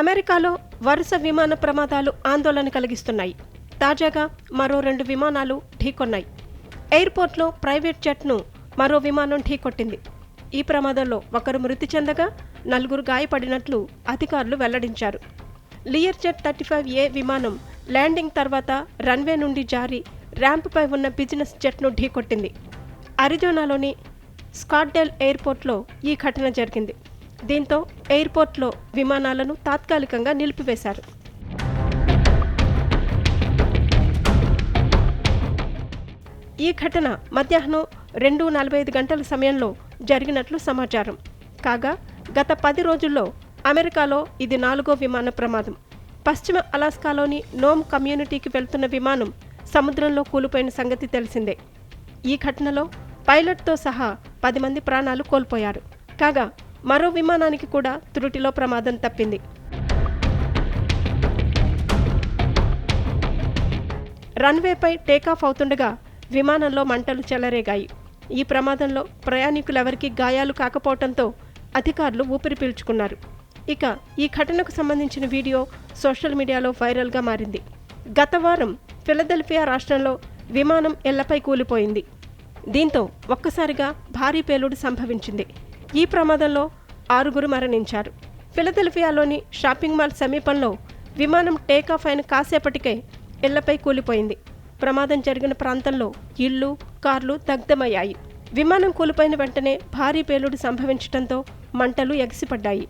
అమెరికాలో వరుస విమాన ప్రమాదాలు ఆందోళన కలిగిస్తున్నాయి. తాజాగా మరో రెండు విమానాలు ఢీకొన్నాయి. ఎయిర్పోర్ట్లో ప్రైవేట్ జెట్ను మరో విమానం ఢీకొట్టింది. ఈ ప్రమాదంలో ఒకరు మృతి చెందగా నలుగురు గాయపడినట్లు అధికారులు వెల్లడించారు. Learjet thirty five A విమానం ల్యాండింగ్ తర్వాత రన్వే నుండి జారి ర్యాంప్పై ఉన్న బిజినెస్ జెట్ను ఢీకొట్టింది. అరిజోనాలోని స్కాట్డెల్ ఎయిర్పోర్ట్లో ఈ ఘటన జరిగింది. దీంతో ఎయిర్పోర్ట్లో విమానాలను తాత్కాలికంగా నిలిపివేశారు. ఈ ఘటన మధ్యాహ్నం రెండు నలభై ఐదు గంటల సమయంలో జరిగినట్లు సమాచారం. కాగా గత పది రోజుల్లో అమెరికాలో ఇది నాలుగో విమాన ప్రమాదం. పశ్చిమ అలాస్కాలోని నోమ్ కమ్యూనిటీకి వెళ్తున్న విమానం సముద్రంలో కూలిపోయిన సంగతి తెలిసిందే. ఈ ఘటనలో పైలట్తో సహా పది మంది ప్రాణాలు కోల్పోయారు. కాగా మరో విమానానికి కూడా త్రుటిలో ప్రమాదం తప్పింది. రన్వేపై టేకాఫ్ అవుతుండగా విమానంలో మంటలు చెలరేగాయి. ఈ ప్రమాదంలో ప్రయాణికులెవరికీ గాయాలు కాకపోవడంతో అధికారులు ఊపిరి పీల్చుకున్నారు. ఇక ఈ ఘటనకు సంబంధించిన వీడియో సోషల్ మీడియాలో వైరల్గా మారింది. గత వారం ఫిలదెల్ఫియా రాష్ట్రంలో విమానం ఎల్లపై కూలిపోయింది. దీంతో ఒక్కసారిగా భారీ పేలుడు సంభవించింది. ఈ ప్రమాదంలో ఆరుగురు మరణించారు. ఫిలదెల్ఫియాలోని షాపింగ్ మాల్ సమీపంలో విమానం టేకాఫ్ అయిన కాసేపటికే ఇళ్ళపై కూలిపోయింది. ప్రమాదం జరిగిన ప్రాంతంలో ఇళ్ళు కార్లు దగ్ధమయ్యాయి. విమానం కూలిపోయిన వెంటనే భారీ పేలుడు సంభవించడంతో మంటలు ఎగిసిపడ్డాయి.